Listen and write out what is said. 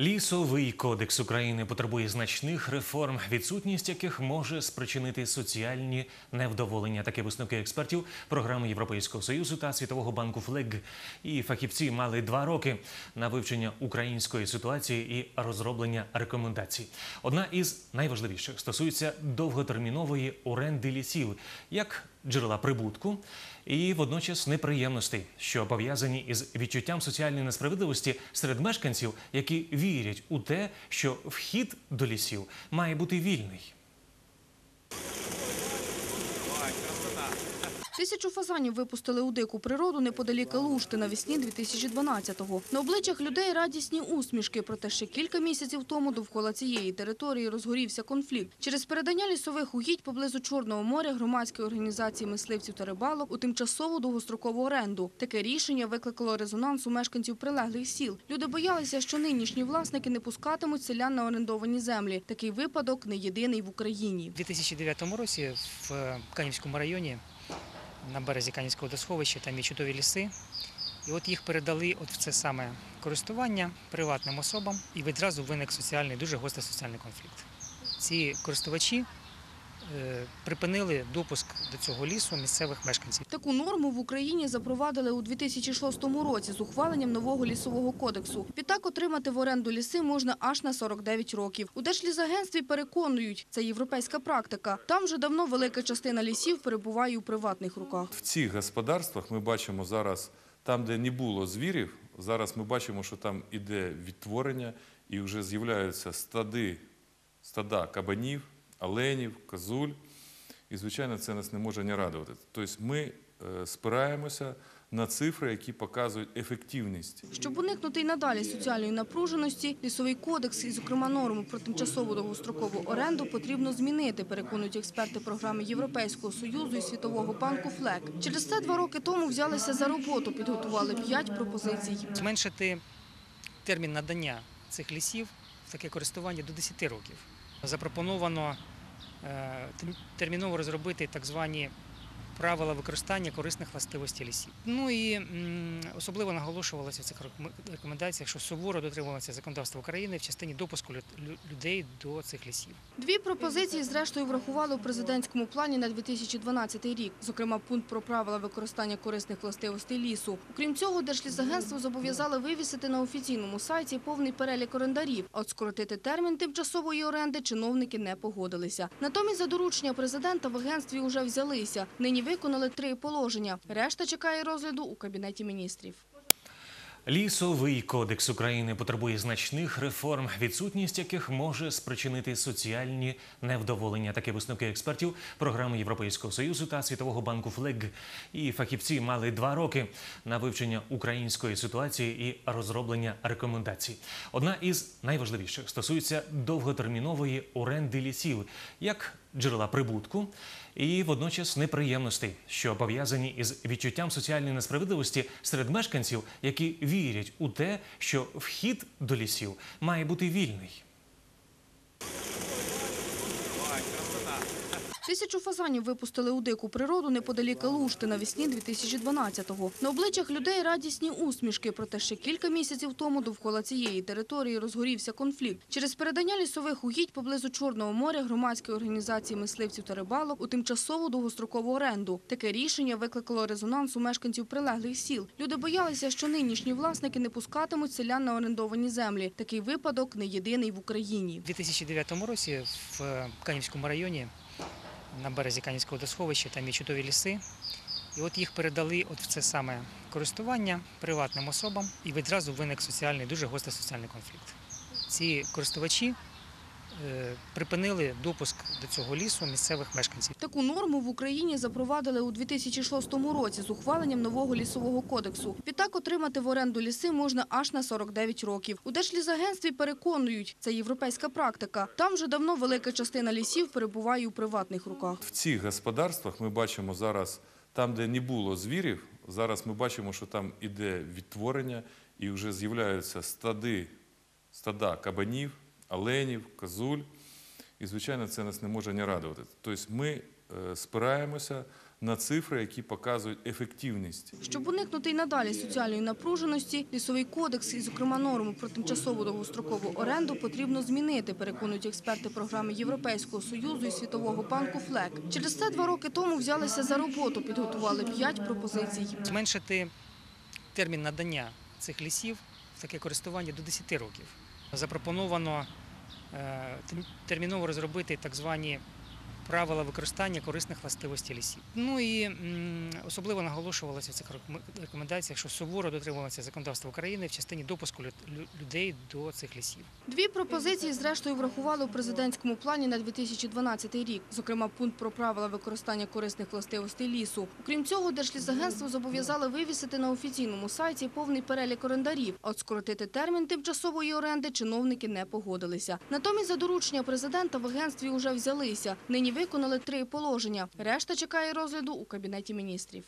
Лісовий кодекс України потребує значних реформ, відсутність яких може спричинити соціальні невдоволення. Такі висновки експертів програми Європейського союзу та Світового банку ФЛЕГ. І фахівці мали два роки на вивчення української ситуації і розроблення рекомендацій. Одна із найважливіших стосується довготермінової оренди лісів як джерела прибутку і водночас неприємностей, що пов'язані із відчуттям соціальної несправедливості серед мешканців, які вірять у те, що вхід до лісів має бути вільний. Тисячу фазанів випустили у дику природу неподалік Лушти навесні 2012-го. На обличчях людей радісні усмішки, проте ще кілька місяців тому довкола цієї території розгорівся конфлікт. Через передання лісових угідь поблизу Чорного моря громадської організації мисливців та рибалок у тимчасову довгострокову оренду. Таке рішення викликало резонанс у мешканців прилеглих сіл. Люди боялися, що нинішні власники не пускатимуть селян на орендовані землі. Такий випадок не єдиний в Україні. У 2009 році в Канівському районі на березі Канівського водосховища там є чудові ліси. І от їх передали от в це саме користування приватним особам, і відразу виник соціальний, дуже гострий соціальний конфлікт. Ці користувачі припинили допуск до цього лісу місцевих мешканців. Таку норму в Україні запровадили у 2006 році з ухваленням нового лісового кодексу. Відтак отримати в оренду ліси можна аж на 49 років. У Держлісагентстві переконують, це європейська практика. Там вже давно велика частина лісів перебуває у приватних руках. В цих господарствах ми бачимо зараз, там, де не було звірів, зараз ми бачимо, що там іде відтворення і вже з'являються стади, стада кабанів, оленів, козуль. І, звичайно, це нас не може не радувати. Тобто ми е, спираємося на цифри, які показують ефективність Щоб уникнути й надалі соціальної напруженості, лісовий кодекс і, зокрема, норму про тимчасову довгострокову оренду потрібно змінити, переконують експерти програми Європейського союзу і Світового банку ФЛЕК. Через це два роки тому взялися за роботу, підготували п'ять пропозицій. Зменшити термін надання цих лісів в таке користування до 10 років. Запропоновано е, терміново розробити так звані правила використання корисних властивостей лісів. Ну і особливо наголошувалося в цих рекомендаціях, що суворо дотримувалося законодавства України в частині допуску лю- лю- людей до цих лісів. Дві пропозиції, зрештою, врахували у президентському плані на 2012 рік. Зокрема, пункт про правила використання корисних властивостей лісу. Окрім цього, Держлісагентство зобов'язали вивісити на офіційному сайті повний перелік орендарів. А от скоротити термін тимчасової оренди чиновники не погодилися. Натомість за доручення президента в агентстві вже взялися. Нині виконали три положення. Решта чекає розгляду у Кабінеті міністрів. Лісовий кодекс України потребує значних реформ, відсутність яких може спричинити соціальні невдоволення. Такі висновки експертів програми Європейського союзу та Світового банку ФЛЕГ. І фахівці мали два роки на вивчення української ситуації і розроблення рекомендацій. Одна із найважливіших стосується довготермінової оренди лісів як джерела прибутку і водночас неприємностей, що пов'язані із відчуттям соціальної несправедливості серед мешканців, які вірять у те, що вхід до лісів має бути вільний. Тисячу фазанів випустили у дику природу неподалік Лушти навесні 2012-го. На обличчях людей радісні усмішки, проте ще кілька місяців тому довкола цієї території розгорівся конфлікт. Через передання лісових угідь поблизу Чорного моря громадської організації мисливців та рибалок у тимчасову довгострокову оренду. Таке рішення викликало резонанс у мешканців прилеглих сіл. Люди боялися, що нинішні власники не пускатимуть селян на орендовані землі. Такий випадок не єдиний в Україні. У 2009 році в Канівському районі на березі Канівського досховища, там є чудові ліси. І от їх передали от в це саме користування приватним особам, і відразу виник соціальний, дуже гострий соціальний конфлікт. Ці користувачі припинили допуск до цього лісу місцевих мешканців. Таку норму в Україні запровадили у 2006 році з ухваленням нового лісового кодексу. Відтак отримати в оренду ліси можна аж на 49 років. У Держлісагентстві переконують, це європейська практика. Там вже давно велика частина лісів перебуває у приватних руках. В цих господарствах ми бачимо зараз, там, де не було звірів, зараз ми бачимо, що там іде відтворення і вже з'являються стади, стада кабанів, оленів, козуль. І, звичайно, це нас не може не радувати. Тобто ми е, спираємося на цифри, які показують ефективність. Щоб уникнути й надалі соціальної напруженості, лісовий кодекс і, зокрема, норму про тимчасову довгострокову оренду потрібно змінити, переконують експерти програми Європейського Союзу і Світового банку ФЛЕК. Через це два роки тому взялися за роботу, підготували п'ять пропозицій. Зменшити термін надання цих лісів в таке користування до 10 років. Запропоновано терміново розробити так звані правила використання корисних властивостей лісів. Ну і особливо наголошувалося в цих рекомендаціях, що суворо дотримувалося законодавства України в частині допуску лю- лю- людей до цих лісів. Дві пропозиції, зрештою, врахували у президентському плані на 2012 рік. Зокрема, пункт про правила використання корисних властивостей лісу. Окрім цього, Держлісагентство зобов'язали вивісити на офіційному сайті повний перелік орендарів. А от скоротити термін тимчасової оренди чиновники не погодилися. Натомість за доручення президента в агентстві уже взялися. Нині виконали три положення. Решта чекає розгляду у Кабінеті міністрів.